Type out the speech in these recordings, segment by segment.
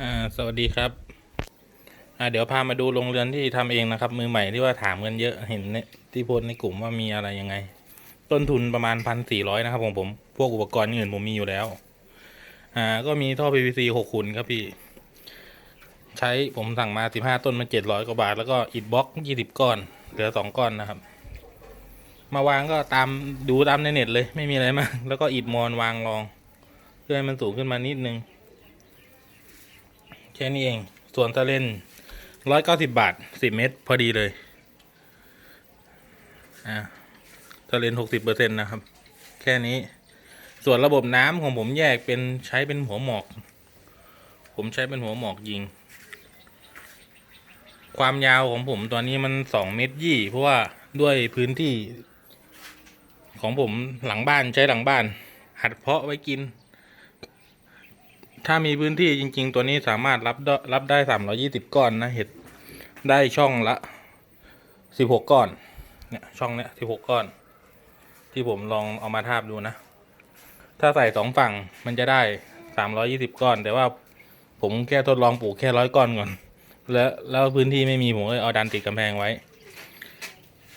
อ่าสวัสดีครับ อ่า เดี๋ยวพามาดูโรงเรือนที่ทำเองนะครับ มือใหม่ที่ว่าถามกันเยอะเห็นในที่โพสในกลุ่มว่ามีอะไรยังไง ต้นทุนประมาณพันสี่ร้อยนะครับผมผม พวกอุปกรณ์อื่นผมมีอยู่แล้ว อ่า ก็มีท่อ PVC หกขุนครับพี่ ใช้ผมสั่งมาสิบห้าต้นมันเจ็ดร้อยกว่าบาท แล้วก็อิฐบล็อกยี่สิบก้อน เหลือสองก้อนนะครับ มาวางก็ตามดูตามในเน็ตเลย ไม่มีอะไรมากแล้วก็อิฐมอนวางรอง เพื่อให้มันสูงขึ้นมานิดนึง แค่นี้เอง ส่วนตะเล่นร้อยเก้าสิบบาทสิบเมตร พอดีเลย อ่าตะเล่นหกสิบเปอร์เซ็นต์นะครับ แค่นี้ ส่วนระบบน้ำของผมแยกเป็นใช้เป็นหัวหมอก ผมใช้เป็นหัวหมอกยิง ความยาวของผมตอนนี้มันสองเมตรยี่เพราะว่าด้วยพื้นที่ ของผมหลังบ้านใช้หลังบ้าน หัดเพาะไว้กิน ถ้ามีพื้นที่จริง ๆ ตัวนี้สามารถรับได้รับได้สามร้อยี่สิบก้อนนะเห็ดได้ช่องละสิบหกก้อนเนี่ยช่องเนี้ยสิบหกก้อน ที่ผมลองเอามาทาบดูนะ ถ้าใส่สองฝั่งมันจะได้สามร้อยี่สิบก้อน แต่ว่าผมแค่ทดลองปลูกแค่ร้อยก้อนก่อน แล้วแล้วพื้นที่ไม่มีผมก็เอาดันติดกำแพงไว้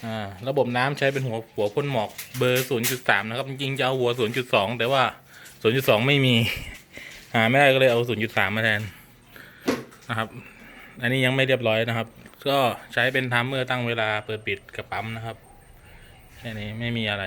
อ่าระบบน้ำใช้เป็นหัวหัวพ่นหมอกเบอร์ศูนย์จุดสามนะครับ จริงๆจะเอาหัวศูนย์จุดสองแต่ว่าศูนย์จุดสองไม่มี หาไม่ได้ก็เลยเอาศูนย์จุดสามมาแทนนะครับ อันนี้ยังไม่เรียบร้อยนะครับ ก็ใช้เป็นทัมเมอร์ตั้งเวลาเปิดปิดกับปั๊มนะครับ แค่นี้ไม่มีอะไร